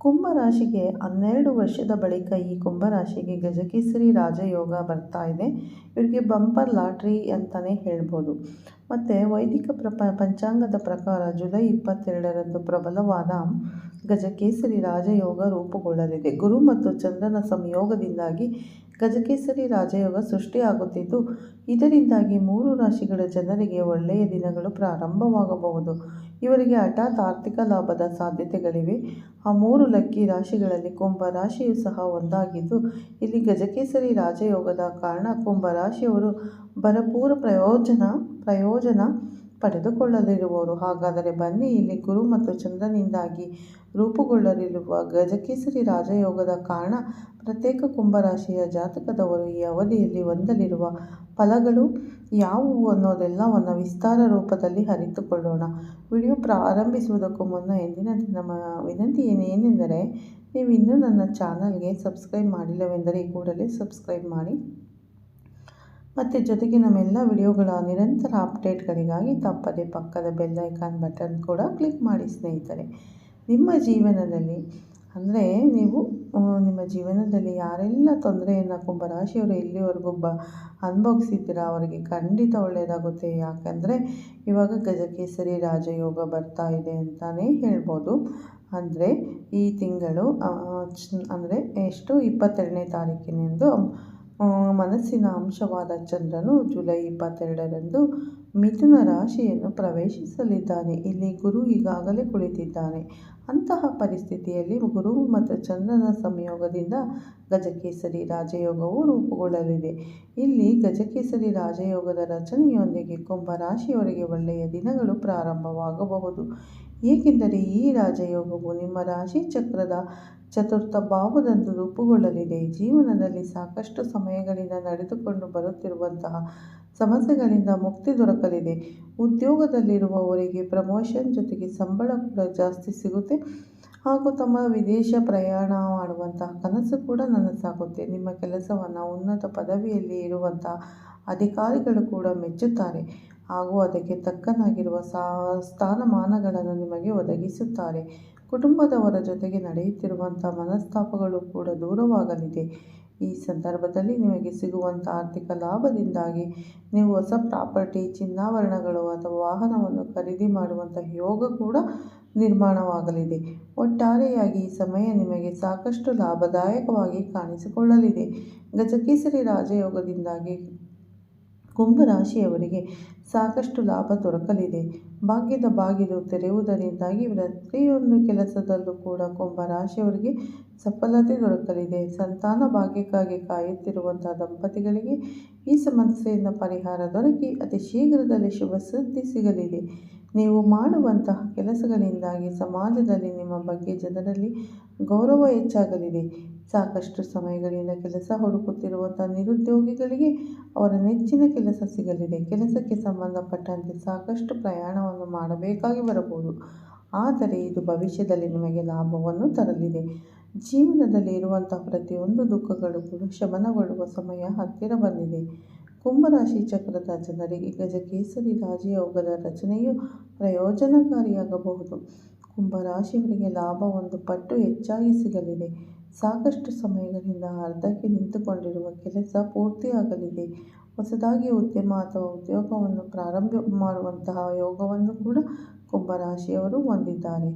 ಕುಂಭರಾಶಿಗೆ ಹನ್ನೆರಡು ವರ್ಷದ ಬಳಿಕ ಈ ಕುಂಭರಾಶಿಗೆ ಗಜಕೇಸರಿ ರಾಜಯೋಗ ಬರ್ತಾ ಇದೆ. ಇವರಿಗೆ ಬಂಪರ್ ಲಾಟ್ರಿ ಅಂತಲೇ ಹೇಳ್ಬೋದು. ಮತ್ತು ವೈದಿಕ ಪ್ರಪ, ಪಂಚಾಂಗದ ಪ್ರಕಾರ ಜುಲೈ ಇಪ್ಪತ್ತೆರಡರಂದು ಪ್ರಬಲವಾದ ಗಜಕೇಸರಿ ರಾಜಯೋಗ ರೂಪುಗೊಳ್ಳಲಿದೆ. ಗುರು ಮತ್ತು ಚಂದ್ರನ ಸಂಯೋಗದಿಂದಾಗಿ ಗಜಕೇಸರಿ ರಾಜಯೋಗ ಸೃಷ್ಟಿಯಾಗುತ್ತಿದ್ದು, ಇದರಿಂದಾಗಿ ಮೂರು ರಾಶಿಗಳ ಜನರಿಗೆ ಒಳ್ಳೆಯ ದಿನಗಳು ಪ್ರಾರಂಭವಾಗಬಹುದು. ಇವರಿಗೆ ಹಠಾತ್ ಆರ್ಥಿಕ ಲಾಭದ ಸಾಧ್ಯತೆಗಳಿವೆ. ಆ ಮೂರು ಲಕ್ಕಿ ರಾಶಿಗಳಲ್ಲಿ ಕುಂಭ ರಾಶಿಯು ಸಹ ಒಂದಾಗಿದ್ದು, ಇಲ್ಲಿ ಗಜಕೇಸರಿ ರಾಜಯೋಗದ ಕಾರಣ ಕುಂಭ ರಾಶಿಯವರು ಭರಪೂರ ಪ್ರಯೋಜನ ಪ್ರಯೋಜನ ಪಡೆದುಕೊಳ್ಳಲಿರುವವರು. ಹಾಗಾದರೆ ಬನ್ನಿ ಇಲ್ಲಿ ಗುರು ಮತ್ತು ಚಂದ್ರನಿಂದಾಗಿ ರೂಪುಗೊಳ್ಳಲಿರುವ ಗಜಕೇಸರಿ ರಾಜಯೋಗದ ಕಾರಣ ಪ್ರತ್ಯೇಕ ಕುಂಭರಾಶಿಯ ಜಾತಕದವರು ಈ ಅವಧಿಯಲ್ಲಿ ಹೊಂದಲಿರುವ ಫಲಗಳು ಯಾವುವು ಅನ್ನೋದೆಲ್ಲವನ್ನು ವಿಸ್ತಾರ ರೂಪದಲ್ಲಿ ಅರಿತುಕೊಳ್ಳೋಣ. ವಿಡಿಯೋ ಪ್ರಾರಂಭಿಸುವುದಕ್ಕೂ ಮುನ್ನ ಎಂದಿನ ನಮ್ಮ ವಿನಂತಿ ಏನೇನೆಂದರೆ ನೀವು ಇನ್ನೂ ನನ್ನ ಚಾನಲ್ಗೆ ಸಬ್ಸ್ಕ್ರೈಬ್ ಮಾಡಿಲ್ಲವೆಂದರೆ ಕೂಡಲೇ ಸಬ್ಸ್ಕ್ರೈಬ್ ಮಾಡಿ. ಮತ್ತು ಜೊತೆಗೆ ನಮ್ಮೆಲ್ಲ ವಿಡಿಯೋಗಳ ನಿರಂತರ ಅಪ್ಡೇಟ್ಗಳಿಗಾಗಿ ತಪ್ಪದೆ ಪಕ್ಕದ ಬೆಲ್ ಐಕಾನ್ ಬಟನ್ ಕೂಡ ಕ್ಲಿಕ್ ಮಾಡಿ ಸ್ನೇಹಿತರೆ. ನಿಮ್ಮ ಜೀವನದಲ್ಲಿ, ಅಂದರೆ ನೀವು ನಿಮ್ಮ ಜೀವನದಲ್ಲಿ ಯಾರೆಲ್ಲ ತೊಂದರೆಯನ್ನು ಕುಂಭರಾಶಿಯವರು ಇಲ್ಲಿವರೆಗೂ ಬ, ಅನುಭವಿಸಿದ್ದೀರ ಅವರಿಗೆ ಖಂಡಿತ ಒಳ್ಳೆಯದಾಗುತ್ತೆ. ಯಾಕಂದರೆ ಇವಾಗ ಗಜಕೇಸರಿ ರಾಜಯೋಗ ಬರ್ತಾ ಇದೆ ಅಂತಲೇ ಹೇಳ್ಬೋದು. ಅಂದರೆ ಈ ತಿಂಗಳು ಅಂದರೆ ಎಷ್ಟು? ಇಪ್ಪತ್ತೆರಡನೇ ತಾರೀಕಿನಂದು ಮನಸ್ಸಿನ ಅಂಶವಾದ ಚಂದ್ರನು ಜುಲೈ ಇಪ್ಪತ್ತೆರಡರಂದು ಮಿಥುನ ರಾಶಿಯನ್ನು ಪ್ರವೇಶಿಸಲಿದ್ದಾನೆ. ಇಲ್ಲಿ ಗುರು ಈಗಾಗಲೇ ಕುಳಿತಿದ್ದಾನೆ. ಅಂತಹ ಪರಿಸ್ಥಿತಿಯಲ್ಲಿ ಗುರು ಮತ್ತು ಚಂದ್ರನ ಸಂಯೋಗದಿಂದ ಗಜಕೇಸರಿ ರಾಜಯೋಗವು ರೂಪುಗೊಳ್ಳಲಿದೆ. ಇಲ್ಲಿ ಗಜಕೇಸರಿ ರಾಜಯೋಗದ ರಚನೆಯೊಂದಿಗೆ ಕುಂಭರಾಶಿಯವರಿಗೆ ಒಳ್ಳೆಯ ದಿನಗಳು ಪ್ರಾರಂಭವಾಗಬಹುದು. ಏಕೆಂದರೆ ಈ ರಾಜಯೋಗವು ನಿಮ್ಮ ರಾಶಿ ಚಕ್ರದ ಚತುರ್ಥ ಭಾವದಂದು ರೂಪುಗೊಳ್ಳಲಿದೆ. ಜೀವನದಲ್ಲಿ ಸಾಕಷ್ಟು ಸಮಯಗಳಿಂದ ನಡೆದುಕೊಂಡು ಬರುತ್ತಿರುವಂತಹ ಸಮಸ್ಯೆಗಳಿಂದ ಮುಕ್ತಿ ದೊರಕಲಿದೆ. ಉದ್ಯೋಗದಲ್ಲಿರುವವರಿಗೆ ಪ್ರಮೋಷನ್ ಜೊತೆಗೆ ಸಂಬಳ ಕೂಡ ಜಾಸ್ತಿ ಸಿಗುತ್ತೆ. ಹಾಗೂ ತಮ್ಮ ವಿದೇಶ ಪ್ರಯಾಣ ಮಾಡುವಂತಹ ಕನಸು ಕೂಡ ನನಸಾಗುತ್ತೆ. ನಿಮ್ಮ ಕೆಲಸವನ್ನು ಉನ್ನತ ಪದವಿಯಲ್ಲಿ ಇರುವಂತಹ ಅಧಿಕಾರಿಗಳು ಕೂಡ ಮೆಚ್ಚುತ್ತಾರೆ. ಹಾಗೂ ಅದಕ್ಕೆ ತಕ್ಕನಾಗಿರುವ ಸಾ, ಸ್ಥಾನಮಾನಗಳನ್ನು ನಿಮಗೆ ಒದಗಿಸುತ್ತಾರೆ. ಕುಟುಂಬದವರ ಜೊತೆಗೆ ನಡೆಯುತ್ತಿರುವಂಥ ಮನಸ್ತಾಪಗಳು ಕೂಡ ದೂರವಾಗಲಿದೆ. ಈ ಸಂದರ್ಭದಲ್ಲಿ ನಿಮಗೆ ಸಿಗುವಂಥ ಆರ್ಥಿಕ ಲಾಭದಿಂದಾಗಿ ನೀವು ಹೊಸ ಪ್ರಾಪರ್ಟಿ, ಚಿನ್ನಾಭರಣಗಳು ಅಥವಾ ವಾಹನವನ್ನು ಖರೀದಿ ಮಾಡುವಂಥ ಯೋಗ ಕೂಡ ನಿರ್ಮಾಣವಾಗಲಿದೆ. ಒಟ್ಟಾರೆಯಾಗಿ ಈ ಸಮಯ ನಿಮಗೆ ಸಾಕಷ್ಟು ಲಾಭದಾಯಕವಾಗಿ ಕಾಣಿಸಿಕೊಳ್ಳಲಿದೆ. ಗಜಕೇಸರಿ ರಾಜಯೋಗದಿಂದಾಗಿ ಕುಂಭರಾಶಿಯವರಿಗೆ ಸಾಕಷ್ಟು ಲಾಭ ದೊರಕಲಿದೆ. ಭಾಗ್ಯದ ಬಾಗಿಲು ತೆರೆಯುವುದರಿಂದಾಗಿ ಪ್ರತಿಯೊಂದು ಕೆಲಸದಲ್ಲೂ ಕೂಡ ಕುಂಭರಾಶಿಯವರಿಗೆ ಸಫಲತೆ ದೊರಕಲಿದೆ. ಸಂತಾನ ಭಾಗ್ಯಕ್ಕಾಗಿ ಕಾಯುತ್ತಿರುವಂತಹ ದಂಪತಿಗಳಿಗೆ ಈ ಸಮಸ್ಯೆಯಿಂದ ಪರಿಹಾರ ದೊರಕಿ ಅತಿ ಶೀಘ್ರದಲ್ಲಿ ಶುಭ ಸುದ್ದಿ ಸಿಗಲಿದೆ. ನೀವು ಮಾಡುವಂತಹ ಕೆಲಸಗಳಿಂದಾಗಿ ಸಮಾಜದಲ್ಲಿ ನಿಮ್ಮ ಬಗ್ಗೆ ಜನರಲ್ಲಿ ಗೌರವ ಹೆಚ್ಚಾಗಲಿದೆ. ಸಾಕಷ್ಟು ಸಮಯಗಳಿಂದ ಕೆಲಸ ಹುಡುಕುತ್ತಿರುವಂಥ ನಿರುದ್ಯೋಗಿಗಳಿಗೆ ಅವರ ನೆಚ್ಚಿನ ಕೆಲಸ ಸಿಗಲಿದೆ. ಕೆಲಸಕ್ಕೆ ಸಂಬಂಧಪಟ್ಟಂತೆ ಸಾಕಷ್ಟು ಪ್ರಯಾಣವನ್ನು ಮಾಡಬೇಕಾಗಿ ಬರಬಹುದು. ಆದರೆ ಇದು ಭವಿಷ್ಯದಲ್ಲಿ ನಿಮಗೆ ಲಾಭವನ್ನು ತರಲಿದೆ. ಜೀವನದಲ್ಲಿ ಇರುವಂಥ ಪ್ರತಿಯೊಂದು ದುಃಖಗಳು ಕೂಡ ಶಮನಗೊಳ್ಳುವ ಸಮಯ ಹತ್ತಿರ ಬಂದಿದೆ. ಕುಂಭರಾಶಿ ಚಕ್ರದ ಜನರಿಗೆ ಗಜಕೇಸರಿ ರಾಜಯೋಗದ ರಚನೆಯು ಪ್ರಯೋಜನಕಾರಿಯಾಗಬಹುದು. ಕುಂಭರಾಶಿಯವರಿಗೆ ಲಾಭ ಒಂದು ಪಟ್ಟು ಹೆಚ್ಚಾಗಿ ಸಿಗಲಿದೆ. ಸಾಕಷ್ಟು ಸಮಯಗಳಿಂದ ಅರ್ಧಕ್ಕೆ ನಿಂತುಕೊಂಡಿರುವ ಕೆಲಸ ಪೂರ್ತಿಯಾಗಲಿದೆ. ಹೊಸದಾಗಿ ಉದ್ಯಮ ಅಥವಾ ಉದ್ಯೋಗವನ್ನು ಪ್ರಾರಂಭ ಮಾಡುವಂತಹ ಯೋಗವನ್ನು ಕೂಡ ಕುಂಭರಾಶಿಯವರು ಹೊಂದಿದ್ದಾರೆ.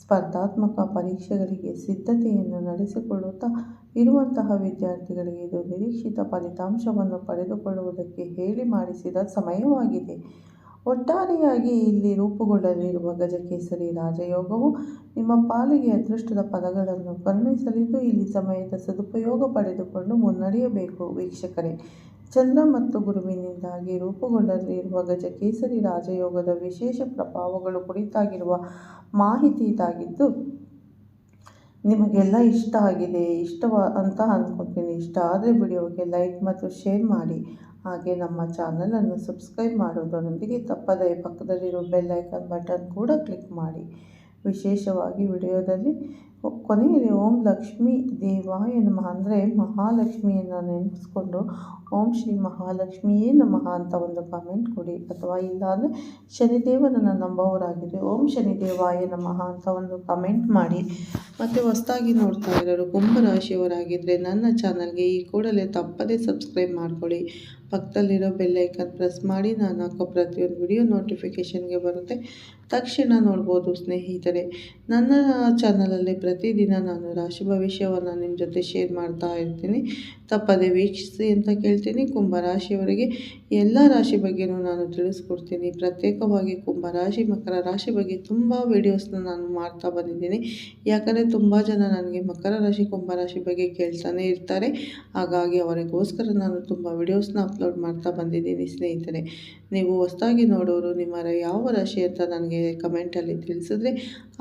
ಸ್ಪರ್ಧಾತ್ಮಕ ಪರೀಕ್ಷೆಗಳಿಗೆ ಸಿದ್ಧತೆಯನ್ನು ನಡೆಸಿಕೊಳ್ಳುತ್ತಾ ಇರುವಂತಹ ವಿದ್ಯಾರ್ಥಿಗಳಿಗೆ ಇದು ನಿರೀಕ್ಷಿತ ಫಲಿತಾಂಶವನ್ನು ಪಡೆದುಕೊಳ್ಳುವುದಕ್ಕೆ ಹೇಳಿ ಮಾಡಿಸಿದ ಸಮಯವಾಗಿದೆ. ಒಟ್ಟಾರೆಯಾಗಿ ಇಲ್ಲಿ ರೂಪುಗೊಳ್ಳಲಿರುವ ಗಜಕೇಸರಿ ರಾಜಯೋಗವು ನಿಮ್ಮ ಪಾಲಿಗೆ ಅದೃಷ್ಟದ ಪದಗಳನ್ನು ಕರುಣಿಸಲಿದ್ದು ಇಲ್ಲಿ ಸಮಯದ ಸದುಪಯೋಗ ಪಡೆದುಕೊಂಡು ಮುನ್ನಡೆಯಬೇಕು. ವೀಕ್ಷಕರೇ, ಚಂದ್ರ ಮತ್ತು ಗುರುವಿನಿಂದಾಗಿ ರೂಪುಗೊಳ್ಳಲಿರುವ ಗಜಕೇಸರಿ ರಾಜಯೋಗದ ವಿಶೇಷ ಪ್ರಭಾವಗಳು ಕುರಿತಾಗಿರುವ ಮಾಹಿತಿ ಇದಾಗಿದ್ದು, ನಿಮಗೆಲ್ಲ ಇಷ್ಟ ಆಗಿದೆ. ಇಷ್ಟವ, ಅಂತ ಅಂದ್ಕೊತೀನಿ ಇಷ್ಟ ಆದರೆ ವಿಡಿಯೋಗೆ ಲೈಕ್ ಮತ್ತು ಶೇರ್ ಮಾಡಿ. ಹಾಗೆ ನಮ್ಮ ಚಾನಲನ್ನು ಸಬ್ಸ್ಕ್ರೈಬ್ ಮಾಡೋದರೊಂದಿಗೆ ತಪ್ಪದೇ ಪಕ್ಕದಲ್ಲಿರೋ ಬೆಲ್ ಐಕನ್ ಬಟನ್ ಕೂಡ ಕ್ಲಿಕ್ ಮಾಡಿ. ವಿಶೇಷವಾಗಿ ವಿಡಿಯೋದಲ್ಲಿ ಕೊನೆಯಲ್ಲಿ ಓಂ ಲಕ್ಷ್ಮೀ ದೇವಾಯ ನಮಃ ಅಂದರೆ ಮಹಾಲಕ್ಷ್ಮಿಯನ್ನು ನೆನೆಸ್ಕೊಂಡು ಓಂ ಶ್ರೀ ಮಹಾಲಕ್ಷ್ಮಿಯೇ ನಮಃ ಅಂತ ಒಂದು ಕಾಮೆಂಟ್ ಕೊಡಿ. ಅಥವಾ ಇಲ್ಲಾಂದರೆ ಶನಿದೇವನನ್ನು ನಂಬೋರಾಗಿದ್ದರೆ ಓಂ ಶನಿದೇವಾಯ ನಮಃ ಅಂತ ಒಂದು ಕಮೆಂಟ್ ಮಾಡಿ. ಮತ್ತು ಹೊಸ್ದಾಗಿ ನೋಡ್ತಾ ಇರೋರು ಕುಂಭರಾಶಿಯವರಾಗಿದ್ದರೆ ನನ್ನ ಚಾನಲ್ಗೆ ಈ ಕೂಡಲೇ ತಪ್ಪದೇ ಸಬ್ಸ್ಕ್ರೈಬ್ ಮಾಡ್ಕೊಳ್ಳಿ. ಪಕ್ಕದಲ್ಲಿರೋ ಬೆಲ್ಲೈಕನ್ ಪ್ರೆಸ್ ಮಾಡಿ ನಾನು ಹಾಕೋ ಪ್ರತಿಯೊಂದು ವಿಡಿಯೋ ನೋಟಿಫಿಕೇಷನ್ಗೆ ಬರುತ್ತೆ. ತಕ್ಷಣ ನೋಡ್ಬೋದು ಸ್ನೇಹಿತರೆ. ನನ್ನ ಚಾನಲಲ್ಲಿ ಪ್ರತಿದಿನ ನಾನು ರಾಶಿ ಭವಿಷ್ಯವನ್ನು ನಿಮ್ಮ ಜೊತೆ ಶೇರ್ ಮಾಡ್ತಾ ಇರ್ತೀನಿ. ತಪ್ಪದೆ ವೀಕ್ಷಿಸಿ ಅಂತ ಕೇಳ್ತೀನಿ. ಕುಂಭರಾಶಿಯವರಿಗೆ ಎಲ್ಲ ರಾಶಿ ಬಗ್ಗೆಯೂ ನಾನು ತಿಳಿಸ್ಕೊಡ್ತೀನಿ. ಪ್ರತ್ಯೇಕವಾಗಿ ಕುಂಭರಾಶಿ ಮಕರ ರಾಶಿ ಬಗ್ಗೆ ತುಂಬ ವೀಡಿಯೋಸ್ನ ನಾನು ಮಾಡ್ತಾ ಬಂದಿದ್ದೀನಿ. ಯಾಕಂದರೆ ತುಂಬ ಜನ ನನಗೆ ಮಕರ ರಾಶಿ ಕುಂಭರಾಶಿ ಬಗ್ಗೆ ಕೇಳ್ತಾನೆ ಇರ್ತಾರೆ. ಹಾಗಾಗಿ ಅವರಿಗೋಸ್ಕರ ನಾನು ತುಂಬ ವೀಡಿಯೋಸ್ನ ಅಪ್ಲೋಡ್ ಮಾಡ್ತಾ ಬಂದಿದ್ದೀನಿ ಸ್ನೇಹಿತರೆ. ನೀವು ಹೊಸದಾಗಿ ನೋಡೋರು ನಿಮ್ಮ ಯಾವ ರಾಶಿ ಅಂತ ನನಗೆ ಕಮೆಂಟಲ್ಲಿ ತಿಳಿಸಿದ್ರೆ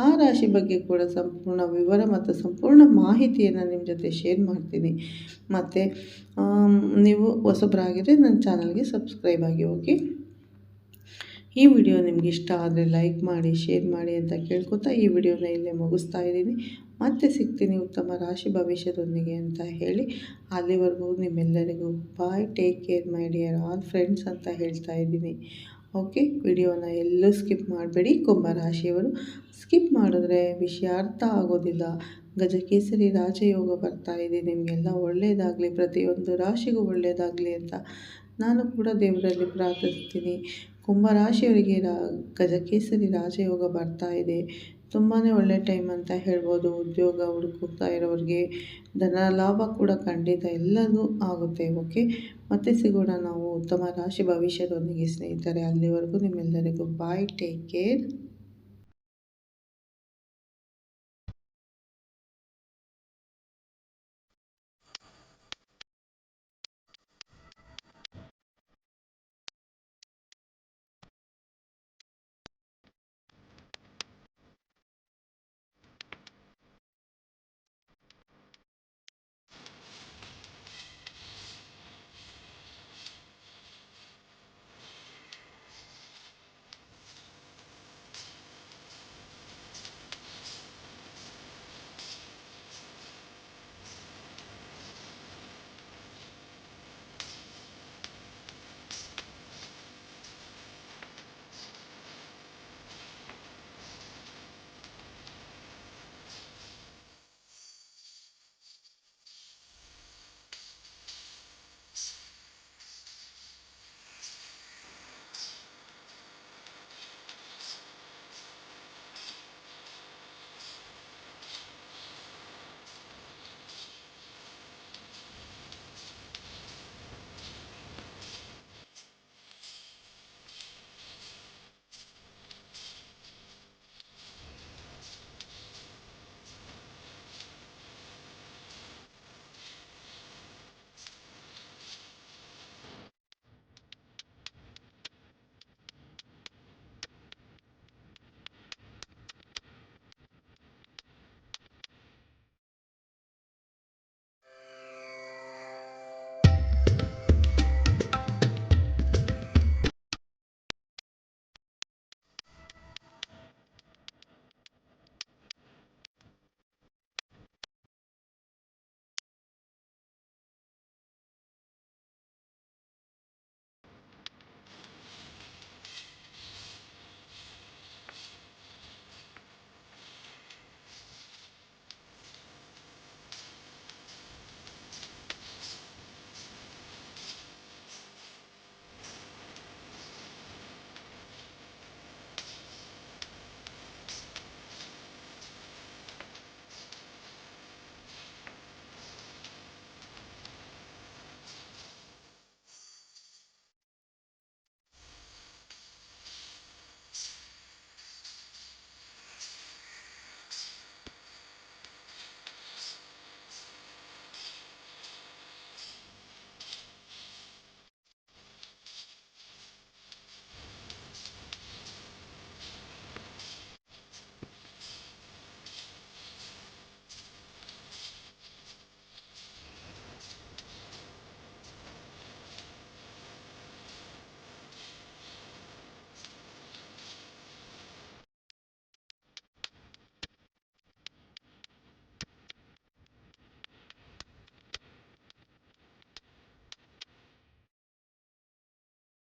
ಆ ರಾಶಿ ಬಗ್ಗೆ ಕೂಡ ಸಂಪೂರ್ಣ ವಿವರ ಮತ್ತು ಸಂಪೂರ್ಣ ಮಾಹಿತಿಯನ್ನು ನಿಮ್ಮ ಜೊತೆ ಶೇರ್ ಮಾಡ್ತೀನಿ. ಮತ್ತು ನೀವು ಹೊಸಬ್ರಾಗಿದ್ದರೆ ನನ್ನ ಚಾನಲ್ಗೆ ಸಬ್ಸ್ಕ್ರೈಬ್ ಆಗಿ ಹೋಗಿ. ಈ ವಿಡಿಯೋ ನಿಮ್ಗೆ ಇಷ್ಟ ಆದರೆ ಲೈಕ್ ಮಾಡಿ ಶೇರ್ ಮಾಡಿ ಅಂತ ಕೇಳ್ಕೊತಾ ಈ ವಿಡಿಯೋನ ಇಲ್ಲೇ ಮುಗಿಸ್ತಾ ಇದ್ದೀನಿ. ಮತ್ತೆ ಸಿಗ್ತೀನಿ ಉತ್ತಮ ರಾಶಿ ಭವಿಷ್ಯದೊಂದಿಗೆ ಅಂತ ಹೇಳಿ ಅಲ್ಲಿವರೆಗೂ ನಿಮ್ಮೆಲ್ಲರಿಗೂ bye take care my dear all friends ಅಂತ ಹೇಳ್ತಾ ಇದ್ದೀನಿ. ಓಕೆ ವಿಡಿಯೋನ ಎಲ್ಲೂ ಸ್ಕಿಪ್ ಮಾಡಬೇಡಿ. ಕುಂಭರಾಶಿಯವರು ಸ್ಕಿಪ್ ಮಾಡಿದ್ರೆ ವಿಷಯ ಅರ್ಥ ಆಗೋದಿಲ್ಲ. ಗಜಕೇಸರಿ ರಾಜಯೋಗ ಬರ್ತಾ ಇದೆ. ನಿಮಗೆಲ್ಲ ಒಳ್ಳೆಯದಾಗಲಿ ಪ್ರತಿಯೊಂದು ರಾಶಿಗೂ ಒಳ್ಳೆಯದಾಗಲಿ ಅಂತ ನಾನು ಕೂಡ ದೇವರಲ್ಲಿ ಪ್ರಾರ್ಥಿಸ್ತೀನಿ. ಕುಂಭರಾಶಿಯವರಿಗೆ ರಾ, ಗಜಕೇಸರಿ ರಾಜಯೋಗ ಬರ್ತಾ ಇದೆ. ತುಂಬಾ ಒಳ್ಳೆ ಟೈಮ್ ಅಂತ ಹೇಳ್ಬೋದು. ಉದ್ಯೋಗ ಹುಡುಕುತ್ತಾ ಇರೋರಿಗೆ ಧನ ಲಾಭ ಕೂಡ ಖಂಡಿತ ಎಲ್ಲದೂ ಆಗುತ್ತೆ, ಓಕೆ? ಮತ್ತೆ ಸಿಗೋಣ ನಾವು ಉತ್ತಮ ರಾಶಿ ಭವಿಷ್ಯದೊಂದಿಗೆ ಸ್ನೇಹಿತರೆ. ಅಲ್ಲಿವರೆಗೂ ನಿಮ್ಮೆಲ್ಲರಿಗೂ ಬಾಯ್ ಟೇಕ್ ಕೇರ್